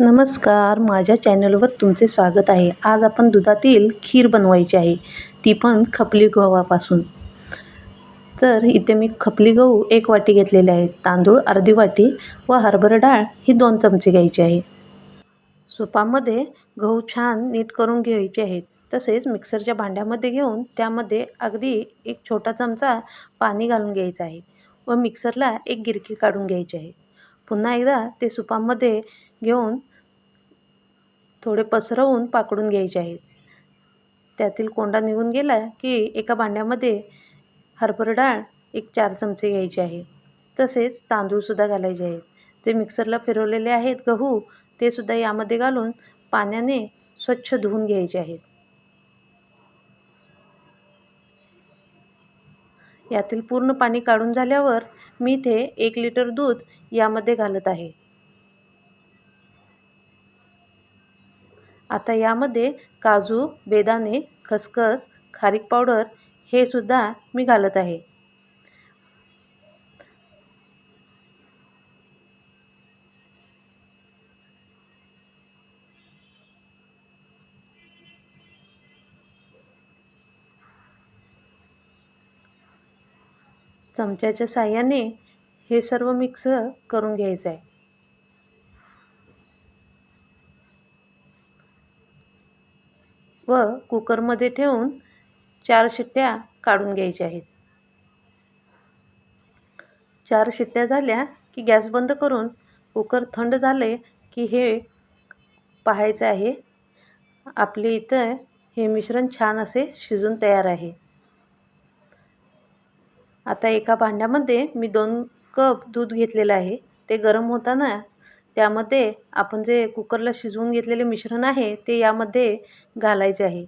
नमस्कार. माझ्या चॅनलवर तुमचे स्वागत आहे. आज आपण दुधातील खीर बनवायची आहे. ती पण खपली गव्हापासून. तर इथे मी खपली गहू एक वाटी घेतलेले आहे. तांदूळ अर्धी वाटी व हरभरा डाळ ही दोन चमचे घ्यायची आहे. सुपामध्ये गहू छान नीट करून घ्यायचे आहेत. तसेच मिक्सरच्या भांड्यामध्ये घेऊन त्यामध्ये अगदी एक छोटा चमचा पाणी घालून घ्यायचं आहे व मिक्सरला एक गिरकी काढून घ्यायची आहे. पुन्हा एकदा ते सुपामध्ये घेऊन थोडे पसरवून पाकडून घ्यायचे आहेत. त्यातील कोंडा निघून गेला की एका भांड्यामध्ये हरभरा डाळ एक चार चमचे घ्यायचे आहे. तसेच तांदूळसुद्धा घालायचे आहेत. जे मिक्सरला फिरवलेले आहेत गहू ते सुद्धा यामध्ये घालून पाण्याने स्वच्छ धुवून घ्यायचे आहेत. यातील पूर्ण पाणी काढून झाल्यावर मी इथे एक लिटर दूध यामध्ये घालत आहे. आता यामध्ये काजू बेदाणे खसखस खारीक पावडर हे सुद्धा मी घालत आहे. चमच्याच्या साह्याने हे सर्व मिक्स करून घ्यायचं आहे व कुकरमध्ये ठेवून चार शिट्ट्या काढून घ्यायच्या आहेत. चार शिट्ट्या झाल्या की गॅस बंद करून कुकर थंड झाले की हे पाहायचं आहे. आपले इथं हे मिश्रण छान असे शिजून तयार आहे. आता एका भांड्यामध्ये मी दोन कप दूध घेतलेलं आहे. ते गरम होताना त्यामध्ये आपण जे कुकरला शिजवून घेतलेले मिश्रण आहे ते यामध्ये घालायचे आहे.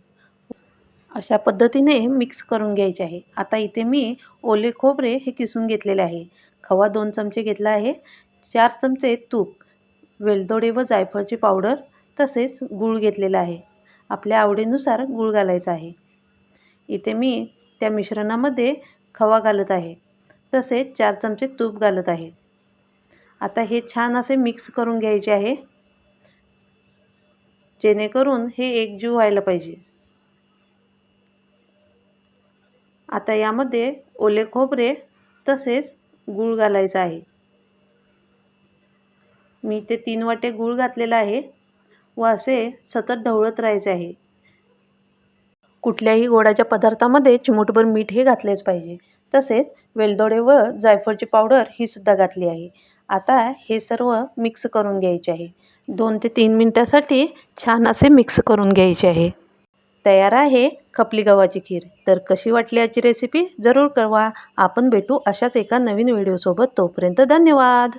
अशा पद्धतीने मिक्स करून घ्यायचे आहे. आता इथे मी ओले खोबरे हे किसून घेतलेले आहे. खवा दोन चमचे घेतला आहे. चार चमचे तूप वेलदोडे व जायफळची पावडर तसेच गूळ घेतलेला आहे. आपल्या आवडीनुसार गूळ घालायचा आहे. इथे मी त्या मिश्रणामध्ये खवा घालत आहे. तसेच चार चमचे तूप घालत आहे. आता हे छान असे मिक्स करून घ्यायचे आहे. जेणेकरून हे एकजीव व्हायला पाहिजे. आता यामध्ये ओले खोबरे तसेच गूळ घालायचं आहे. मी ते तीन वाटे गूळ घातलेला आहे व असे सतत ढवळत राहायचे आहे. कुठल्याही गोडाच्या पदार्थामध्ये चिमूटभर मीठ हे घातलेच पाहिजे. तसेच वेलदोडे व जायफळची पावडर ही सुद्धा घातली आहे. आता हे सर्व मिक्स करून घ्यायचे आहे. दोन ते तीन मिनटासाठी छान असे मिक्स करून घ्यायचे आहे. तयार आहे खपली गव्हाची खीर. तर कशी वाटली याची रेसिपी जरूर कळवा. आपण भेटू अशाच एका नवीन व्हिडिओसोबत तोपर्यंत धन्यवाद.